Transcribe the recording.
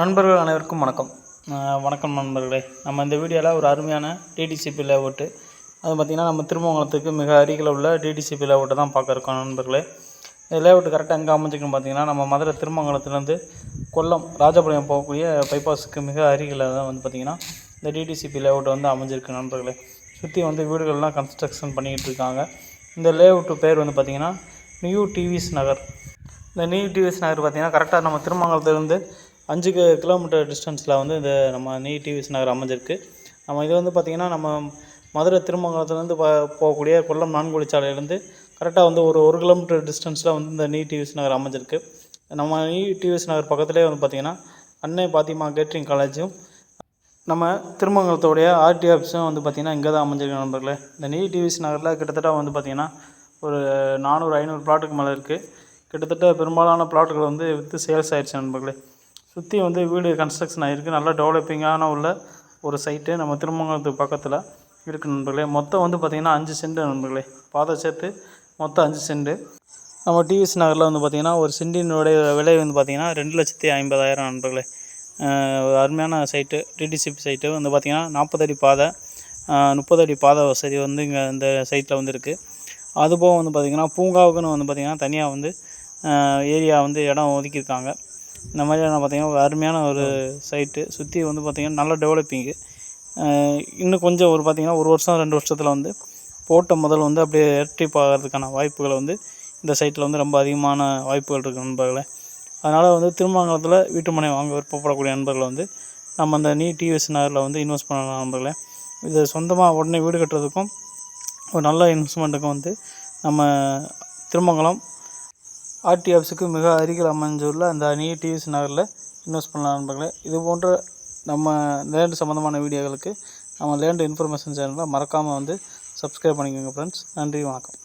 நண்பர்கள் அனைவருக்கும் வணக்கம். வணக்கம் நண்பர்களே. நம்ம இந்த வீடியோவில் ஒரு அருமையான டிடிசிபி லேஅவுட்டு அது பார்த்திங்கன்னா நம்ம திருமங்கலத்துக்கு மிக அருகில் உள்ள டிடிசிபி லேஅவுட்டை தான் பார்க்க இருக்கோம் நண்பர்களே. இந்த கரெக்டாக எங்கே அமைஞ்சிக்கணும் பார்த்தீங்கன்னா நம்ம மதுரை திருமங்கலத்துலேருந்து கொல்லம் ராஜபாளையம் போகக்கூடிய பைபாஸுக்கு மிக அருகில் தான் வந்து பார்த்திங்கன்னா இந்த டிடிசிபி லேஅவுட் வந்து அமைஞ்சிருக்கு நண்பர்களே. சுற்றி வந்து வீடுகள்லாம் கன்ஸ்ட்ரக்ஷன் பண்ணிக்கிட்டு இருக்காங்க. இந்த லேஅவுட்டு பேர் வந்து பார்த்திங்கன்னா நியூ டிவிஸ் நகர் இந்த நியூ டிவிஎஸ் நகர் பார்த்தீங்கன்னா கரெக்டாக நம்ம திருமங்கலத்துலேருந்து அஞ்சு கிலோமீட்டர் டிஸ்டன்ஸில் வந்து இந்த நம்ம நீ டிவிஎஸ் நகர் அமைஞ்சிருக்கு. நம்ம இது வந்து பார்த்திங்கன்னா நம்ம மதுரை திருமங்கலத்துலேருந்து ப போகக்கூடிய கொல்லம் நான்குவழி சாலையிலேருந்து கரெக்டாக வந்து ஒரு ஒரு கிலோமீட்டர் டிஸ்டன்ஸில் வந்து இந்த நீ டிவிஎஸ் நகர் அமைஞ்சிருக்கு. நம்ம நீ டிவிஎஸ் நகர் பக்கத்துலேயே வந்து பார்த்திங்கன்னா அன்னை பாத்திமா கேட்ரிங் காலேஜும் நம்ம திருமங்கலத்தோடைய ஆர்டி ஆஃபீஸும் வந்து பார்த்திங்கன்னா இங்கே தான் அமைஞ்சிருக்கு நண்பர்களே. இந்த நீ டிவிஎஸ் நகரில் கிட்டத்தட்ட வந்து பார்த்திங்கன்னா ஒரு நானூறு ஐநூறு பிளாட்டுக்கு மேலே இருக்குது கிட்டத்தட்ட பெரும்பாலான பிளாட்டுகள் வந்து விற்று சேல்ஸ் ஆயிடுச்சு நண்பர்களே. சுற்றி வந்து வீடு கன்ஸ்ட்ரக்ஷன் ஆகிருக்கு நல்லா டெவலப்பிங்கான உள்ள ஒரு சைட்டு நம்ம திருமங்கலத்துக்கு பக்கத்தில் இருக்குது நண்பர்களே. மொத்தம் வந்து பார்த்திங்கன்னா அஞ்சு சென்ட் நண்பர்களே. பாதை சேர்த்து மொத்தம் அஞ்சு சென்ட் நம்ம டிவிஎஸ் நகரில் வந்து பார்த்திங்கன்னா ஒரு சென்டினுடைய விலை வந்து பார்த்திங்கன்னா ரெண்டு லட்சத்தி ஐம்பதாயிரம் நண்பர்களே. ஒரு அருமையான சைட்டு டிடிசிபி சைட்டு வந்து பார்த்திங்கன்னா நாற்பது அடி பாதை முப்பது அடி பாதை வசதி வந்து இங்கே இந்த சைட்டில் வந்து இருக்குது அதுபோக வந்து பார்த்திங்கன்னா பூங்காவுக்குன்னு வந்து பார்த்திங்கன்னா தனியாக வந்து ஏரியா வந்து இடம் ஒதுக்கியிருக்காங்க. இந்த மாதிரியான பார்த்திங்கன்னா ஒரு அருமையான ஒரு சைட்டு சுற்றி வந்து பார்த்திங்கன்னா நல்ல டெவலப்பிங்கு இன்னும் கொஞ்சம் ஒரு பார்த்திங்கன்னா ஒரு வருஷம் ரெண்டு வருஷத்தில் வந்து போட்ட முதல் வந்து அப்படியே இரட்டிப்பு ஆகிறதுக்கான வாய்ப்புகளை வந்து இந்த சைட்டில் வந்து ரொம்ப அதிகமான வாய்ப்புகள் இருக்குது நண்பர்களே. அதனால் வந்து திருமங்கலத்தில் வீட்டு மனை வாங்க விருப்பப்படக்கூடிய நண்பர்களை வந்து நம்ம அந்த நீ டிவிஎஸ் நகரில் வந்து இன்வெஸ்ட் பண்ணலாம் நண்பர்களே. இது சொந்தமாக உடனே வீடு கட்டுறதுக்கும் ஒரு நல்ல இன்வெஸ்ட்மெண்ட்டுக்கும் வந்து நம்ம திருமங்கலம் ஆர்டி ஆஃபீஸுக்கு மிக அருகில் அமைஞ்சுள்ள அந்த அணியை டிவிஎஸ் நகரில் இன்வெஸ்ட் பண்ணலாம் நண்பர்களே. இது போன்ற நம்ம லேண்டு சம்மந்தமான வீடியோகளுக்கு நம்ம லேண்டு இன்ஃபர்மேஷன் சேனலில் மறக்காமல் வந்து சப்ஸ்கிரைப் பண்ணிக்கோங்க ஃப்ரெண்ட்ஸ் நன்றி வணக்கம்.